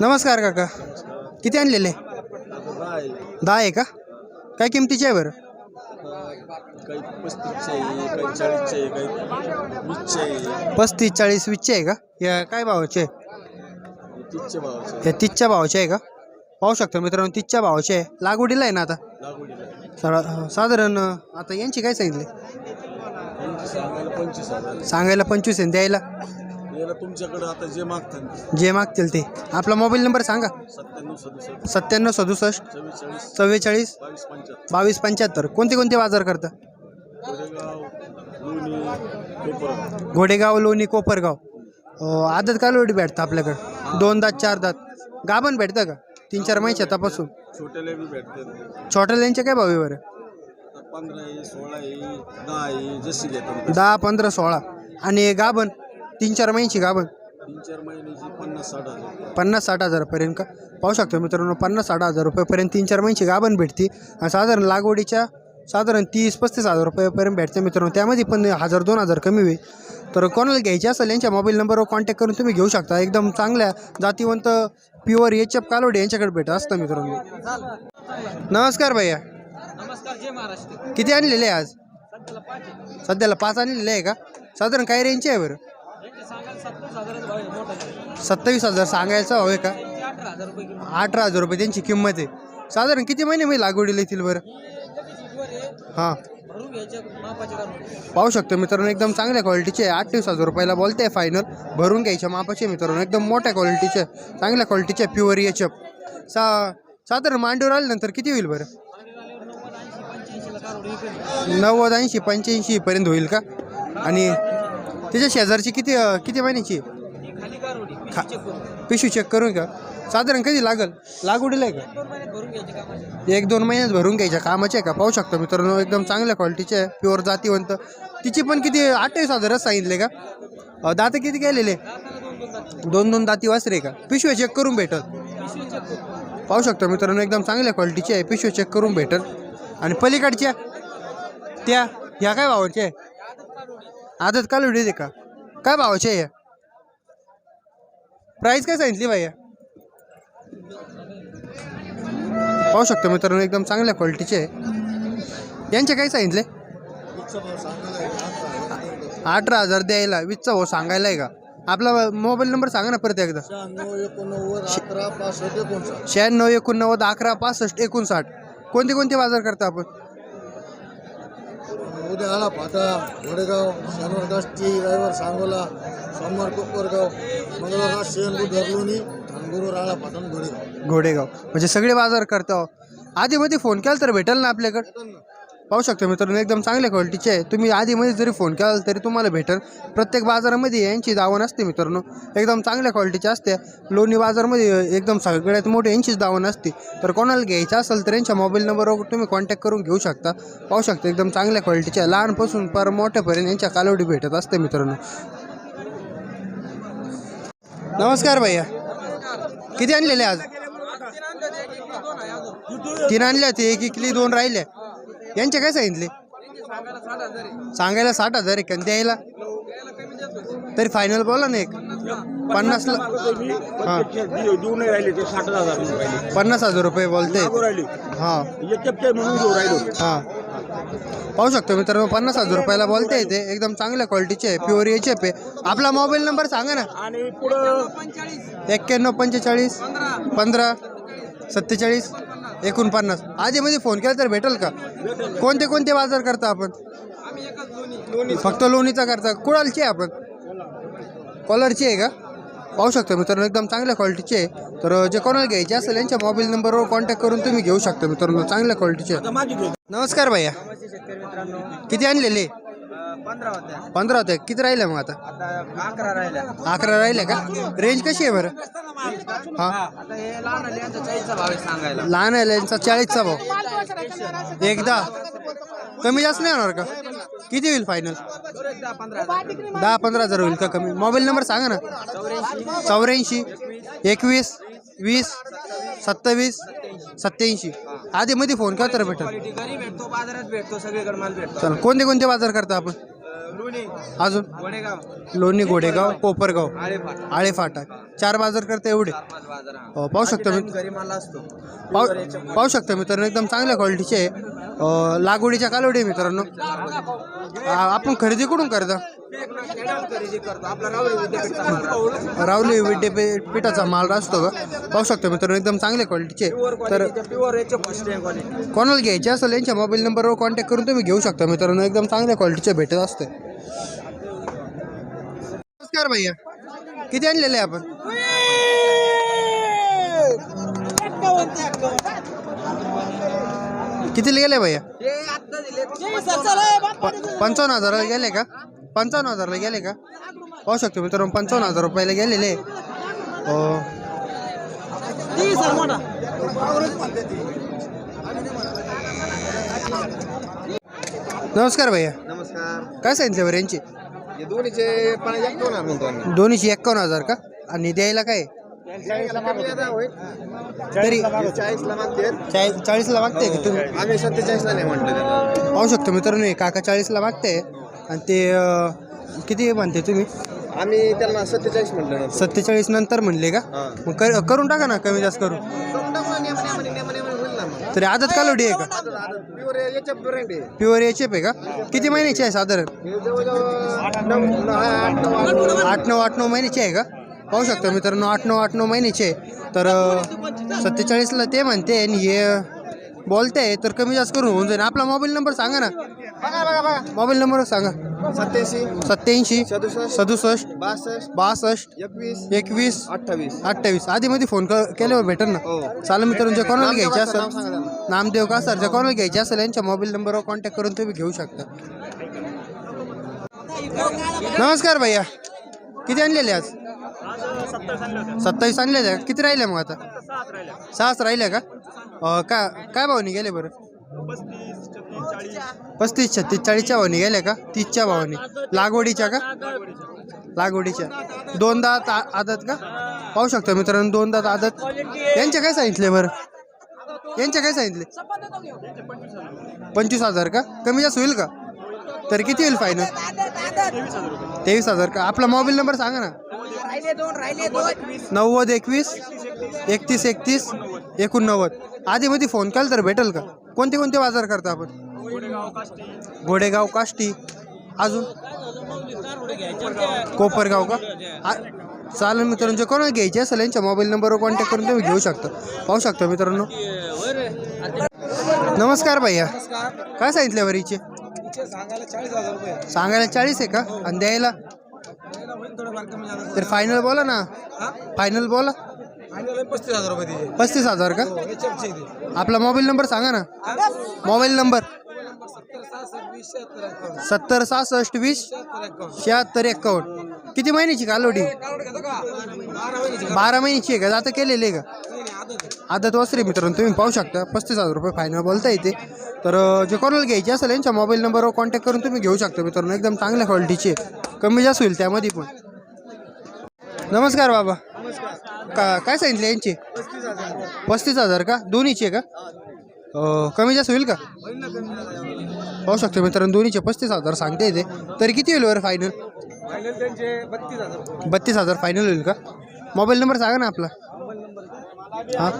नमस्कार काका. किती आणलेले? दहा आहे का? काय किमतीचे आहे बरं? पस्तीस चाळीस वीसचे आहे का? या काय भावाचे आहे? या तीसच्या भावाचे आहे का? पाहू शकता मित्रांनो तीसच्या भावाचे आहे. लागवडीला आहे ना आता? साधारण आता यांची काय सांगितले? सांगायला पंचवीस आहे. द्यायला? याला तुमच्याकडे आता जे मागतात जे मागतील ते. आपला मोबाईल नंबर सांगा. सत्त्याण्णव सदुसष्ट. सत्त्याण्णव सदुसष्ट. चव्वेचाळीस. चव्वेचाळीस. बावीस पंच्याहत्तर. बावीस पंच्याहत्तर. कोणते कोणते बाजार करता? कोरेगाव लोणी कोपर घोडेगाव लोणी कोपरगाव. अं, आदत कालोडी भेटतं आपल्याकडं? दोन दात चार दात. गाभण भेटतं का? तीन चार महिन्याच्या तपासून. छोट्याला बी भेटतात काय भाव आहे बरं? पंधरा आहे सोळा आहे दहा आहे जशी घेतात दहा पंधरा सोळा. आणि गाभण? तीन चार महिन्याची तीन चार महिन्याची पन्नास साठ हजार. पन्नास साठ हजारापर्यंत का? पाहू शकतो मित्रांनो पन्नास साठ हजार रुपयापर्यंत तीन चार महिन्याची गाभण भेटते? आणि साधारण लागवडीच्या साधारण तीस पस्तीस हजार रुपयापर्यंत भेटते मित्रांनो. त्यामध्ये पण हजार दोन हजार कमी होईल. तर कोणाला घ्यायचे असेल यांच्या मोबाईल नंबरवर कॉन्टॅक्ट करून तुम्ही घेऊ शकता. एकदम चांगल्या जातीवंत प्युअर एच एफ कालोडी यांच्याकडे भेटत असतं मित्रांनो. नमस्कार भैया. नमस्कार जय महाराष्ट्र. किती आणलेले आहे आज? सध्याला पाच आणलेले आहे का? साधारण काय रेंजचे आहे बरं? सत्तावीस हजार सांगायचं हवं का? अठरा हजार रुपये त्यांची किंमत आहे. साधारण किती महिने मी लागवडीला येतील बरं? हां. पाहू शकतो मित्रांनो एकदम चांगल्या क्वालिटीचे आहे अठ्ठावीस हजार रुपयाला बोलते फायनल भरून घ्यायच्या मापाचे मित्रांनो एकदम मोठ्या क्वालिटीचे चांगल्या क्वालिटीचे प्युअर एच सा साधारण मांडीवर आल्यानंतर किती होईल बरं? नव्वद ऐंशी पंच्याऐंशी पर्यंत होईल का? आणि त्याच्या शेजारची किती किती महिन्याची? खा- पिशवी चेक करून का साधारण कधी लागल? लागवडीला आहे का? एक दोन महिन्यात भरून घ्यायच्या कामाचे आहे का? पाहू शकतो मित्रांनो एकदम चांगल्या क्वालिटीचे आहे. प्युअर जातीवंत. तिची पण किती अठ्ठावीस हजारच सांगितले का? दात किती गेलेले? दोन दोन दाती वासरे का? पिशव्या चेक करून भेटल. पाहू शकतो मित्रांनो एकदम चांगल्या क्वालिटीची आहे. पिशव्या चेक करून भेटल. आणि पलीकडच्या? त्या ह्या काय भावाच्या आहे? आदत काल दे का? काय भावाच्या आहे? प्राईस काय सांगितली भैया? पाहू शकतो मित्रांनो एकदम चांगल्या क्वालिटीचे आहे यांचे काय सांगितले? अठरा हजार द्यायला वीसचा भाऊ सांगायला आहे का? आपला मोबाईल नंबर सांगा ना परत एकदा. शहाण्णव एकोणनव्वद अकरा पासष्ट एकोणसाठ. कोणते कोणते बाजार करता आपण? उद्या आला फाटा गोडेगाव शनिवार काष्टी रविवार सांगोला सोमवार कोपरगाव मंगळवार बुधवार लोणी आणि गुरुवार आला फाटा आणि गोडेगाव घोडेगाव. म्हणजे सगळे बाजार करता आधीमध्ये फोन केला तर भेटेल ना आपल्याकडं? पाहू शकतो मित्रांनो एकदम चांगल्या क्वालिटीचे आहे. तुम्ही आधीमध्ये जरी फोन केला तरी तुम्हाला भेटेल. प्रत्येक बाजारामध्ये यांची दावण असते मित्रांनो. एकदम चांगल्या क्वालिटीचे असते. लोणी बाजारमध्ये एकदम सगळ्यात मोठी यांचीच दावण असते. तर कोणाला घ्यायचं असेल तर यांच्या मोबाईल नंबरवर तुम्ही कॉन्टॅक्ट करून घेऊ शकता. पाहू शकता एकदम चांगल्या क्वालिटीच्या लहानपासून पर मोठ्यापर्यंत यांच्या कालावडी भेटत असते मित्रांनो. नमस्कार भैया. किती आणलेले आज? तीन आणल्या ते एक इकली दोन राहिल्या यांचे काय सांगितले? सांगायला साठ हजार आहे. का आणि द्यायला तरी फायनल बोला ना एक. पन्नासला हां. देऊ नाही राहिले ते साठ हजार राहिले पन्नास हजार रुपये बोलते. राहिले हां. एक म्हणून घेऊ राहिलो हां. पाहू शकतो मित्रांनो पन्नास हजार रुपयाला बोलते येते एकदम चांगल्या क्वालिटीचे आहे. प्युअर एच एफ आहे. आपला मोबाईल नंबर सांगा ना. आणि पुढं एक्क्याण्णव पंचेचाळीस पंधरा सत्तेचाळीस. एकोणपन्नास. आधीमध्ये म्हणजे फोन केला तर भेटेल का? कोणते कोणते बाजार करता आपण? फक्त लोणीचा करता. कुडालची आहे आपण. कॉलरची आहे का? पाहू शकता मित्रांनो एकदम चांगल्या क्वालिटीचे आहे. तर जे कोणाला घ्यायचे असेल यांच्या मोबाईल नंबरवर कॉन्टॅक्ट करून तुम्ही घेऊ शकता मित्रांनो चांगल्या क्वालिटीचे नमस्कार भैया. किती आणलेले? पंधरा होत्या. पंधरा किती राहिले मग आता? अकरा राहिल्या. अकरा राहिले का? रेंज कशी आहे बरं? हां आता हे लहान आहे यांचा चाळीसचा भाव एकदा. कमी जास्त नाही होणार का? किती होईल फायनल दहा पंधरा हजार होईल का कमी? मोबाईल नंबर सांगा ना. चौऱ्याऐंशी एकवीस वीस सत्तावीस सत्याऐंशी आधी मध्ये फोन का तर भेटेल. क्वालिटी घरी भेटतो बाजारात भेटतो सगळीकडे माल भेटतो. चल कोणते कोणते बाजार करता आपण? अजून? लोणी घोडेगाव कोपरगाव. आळेफाटा चार बाजार करता एवढे? चार पाच बाजार हा. पाहू शकतो बाकी मी. time घरी माल असतो. पाहू पाहू शकता मित्रांनो एकदम चांगल्या क्वालिटीचे आहे. अं, लागवडीच्या कालवडी आहे मित्रांनो. आ, आपण खरेदी कुठून करता? खरेदी करतो आपला रावरी विद्यापीठचा माल राहतो. रावली माल असतो का? पाहू शकतो मित्रांनो एकदम चांगल्या क्वालिटीचे तर क्वालिटीचे प्युअर याचे फर्स्ट टाइम क्वालिटी कोणाला घ्यायचे असेल यांच्या मोबाईल नंबरवर कॉन्टॅक्ट करून तुम्ही घेऊ शकता मित्रांनो एकदम चांगल्या क्वालिटीचे भेटत असते. नमस्कार भैया. किती आणलेले आपण? कितीला गेले भैया? पंचावन्न हजाराला गेले का? पंचावन्न हजारला गेले का? पाहू शकतो मित्रांनो पंचावन्न हजार रुपयाला गेलेले हो. नमस्कार भैया. नमस्कार. काय सांगितले बरं यांची? हे दोन्हीचे पण एक दोन म्हणतो आम्ही. दोन्हीची एक्कावन्न हजार का? आणि द्यायला काय? तरी चाळीसला मागते चाळीस चाळीसला मागते का तुम्ही? आम्ही सत्तेचाळीसला नाही म्हणतो त्याला. पाहू शकतो मित्रांनो हे काका चाळीसला मागते आणि ते अं, किती म्हणते तुम्ही? आम्ही त्यांना सत्तेचाळीस म्हटलं ना सत्तेचाळीस नंतर म्हणले का. मग कर- करून टाका ना कमी जास्त करून. तरी आदत कालोडी आहे का प्युअर याच्या ब्रँड आहे. प्युअर एच आहे का? किती महिन्याची आहे साधारण? हे जवळजवळ नऊ नऊ- आठ नऊ आठ नऊ आठ नऊ आठ नऊ महिन्याची आहे का? पाहू शकता मित्रांनो आठ नऊ आठ नऊ महिन्याची आहे. तर सत्तेचाळीसला ते म्हणते आणि हे बोलते तर कमी जास्त करून होऊन जाईल. आपला मोबाईल नंबर सांगा ना. बघा बघा बघा. मोबाईल नंबर सांगा. सत्याऐंशी. सत्याऐंशी. सदुसष्ट. सदुसष्ट. बासष्ट. बासष्ट. एकवीस. एकवीस. अठ्ठावीस. अठ्ठावीस. आधी मध्ये फोन क- केल्यावर भेटेल ना. हो. चालेल मित्रांनो जे कोणाला घ्यायचे सांगा असेल त्यांना. नामदेव का सर जे कोणाला घ्यायचे असेल यांच्या मोबाईल नंबरवर कॉन्टॅक्ट करून तुम्ही घेऊ शकता. नमस्कार भैया. किती आणलेले आज? सत्तावीस आणलेले आहे. किती राहिले मग आता? सहाच राहिले का? अं, का काय भावनी गेले बरं? पस्तीस छत्तीस चाळीसच्या भावनी गेल्या का? तीसच्या भावाने. लागवडीच्या का? लागवडीच्या. दोन दात आ- आदत का? पाहू शकता मित्रांनो दोन दात आदत. यांचे काय सांगितले बरं? यांचे काय सांगितले? पंचवीस हजार का? कमी जास्त होईल का? तर किती होईल फायनल तेवीस हजार का? आपला मोबाईल नंबर सांगा ना. नव्वद एकवीस एकतीस एकतीस एकोणनव्वद. आधीमध्ये फोन केला तर भेटेल का? कोणते कोणते बाजार करता आपण? गोडेगाव काष्टी. अजून? कोपरगाव का? आ- चालेल मित्रांनो जे कोणाला घ्यायचे असेल यांच्या मोबाईल नंबरवर कॉन्टॅक्ट करून तुम्ही घेऊ शकता. पाहू शकता मित्रांनो. नमस्कार भैया. काय सांगितले वरीचे सांगायला चाळीस हजार रुपये सांगायला चाळीस आहे का? आणि द्यायला? तर फायनल बोला ना. फायनल बोला. फायनल पस्तीस हजार रुपये दिले. पस्तीस हजार का? इथे आपला मोबाईल नंबर सांगा ना. Mobile number? सत्तर सहासष्ट वीस? सत्तर सहासष्ट वीस शहात्तर शहात्तर एकावन्न किती महिन्याची कालोडी कावड घेतो का बारा महिन्याची बारा महिन्याची आहे का? आता केलेली आहे का? नाही, नाही, आदत आहे. आदत वस्त्री मित्रांनो तुम्ही पाहू शकता. पस्तीस हजार रुपये फायनल बोलता येते. तर अं, जे कोणाला घ्यायचे असेल यांच्या मोबाईल नंबरवर कॉन्टॅक्ट करून तुम्ही घेऊ शकता मित्रांनो. एकदम चांगल्या क्वालिटीचे कमी जास्त होईल त्यामध्ये पण. नमस्कार बाबा. का काय सांगितले यांचे? पस्तीस हजार का? दोन्हीचे का? अं, कमी जास्त होईल का? पाहू शकतो मित्रांनो दोन्हीचे पस्तीस हजार सांगते ते तरी किती होईल बरं फायनल फायनल त्यांचे बत्तीस हजार बत्तीस हजार फायनल होईल का? मोबाईल नंबर सांगा ना आपला. हां?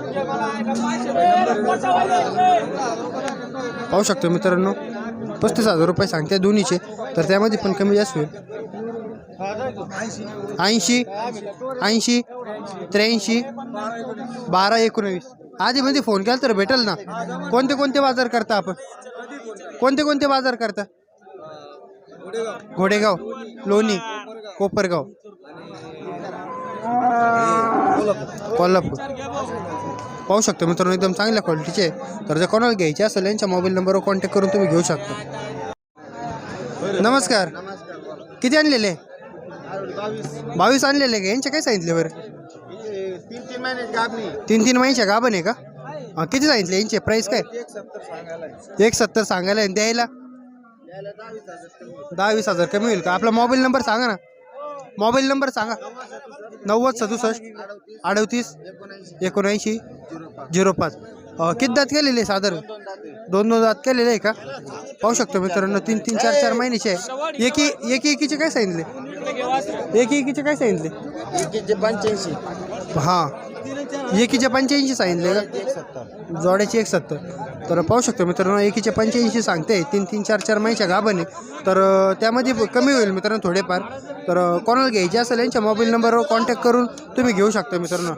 पाहू शकतो मित्रांनो पस्तीस हजार रुपये सांगते दोन्हीचे. तर त्यामध्ये पण कमी जास्त होईल. ऐंशी. ऐंशी. त्र्याऐंशी बारा एकोणवीस. आधीमध्ये म्हणजे फोन केला तर भेटेल ना. कोणते कोणते बाजार करता आपण? कोणते कोणते बाजार करता? घोडेगाव लोणी कोपरगाव. कोल्हापूर. पाहू शकतो मित्रांनो एकदम चांगल्या क्वालिटीचे तर जर कोणाला घ्यायचे असेल यांच्या मोबाईल नंबरवर कॉन्टॅक्ट करून तुम्ही घेऊ शकता. नमस्कार. किती आणलेले? बावीस आणलेले का? यांचे काय सांगितले बरं? तीन तीन महिन्याची गाबणी तीन तीन महिन्याच्या गाभण आहे का? अं, किती सांगितले यांचे? प्राईस काय? एक सत्तर सांगायला एक सत्तर सांगायला आणि द्यायला? दहा वीस हजार कमी होईल. का? आपला मोबाईल नंबर सांगा ना. मोबाईल नंबर सांगा. नव्वद सदुसष्ट अडतीस एकोणऐंशी झिरो पाच. अं, किती दात केलेले साधारण? दोन दोन दात केलेले आहे का? पाहू शकतो मित्रांनो तीन तीन चार चार महिन्याचे आहे. एकी एकी एकीचे काय सांगितले? एक एकीचे काय सांगितले? एकीचे पंच्याऐंशी. हां. एकीचे पंच्याऐंशी सांगितले का एक सत्तर जोड्याची एक सत्तर तर पाहू शकतो मित्रांनो एकीचे पंच्याऐंशी सांगते. तीन तीन चार चार महिन्याच्या गाभाने तर अं, त्यामध्ये कमी होईल मित्रांनो थोडेफार. तर अं, कोणाला घ्यायचे असेल यांच्या मोबाईल नंबरवर कॉन्टॅक्ट करून तुम्ही घेऊ शकता मित्रांनो.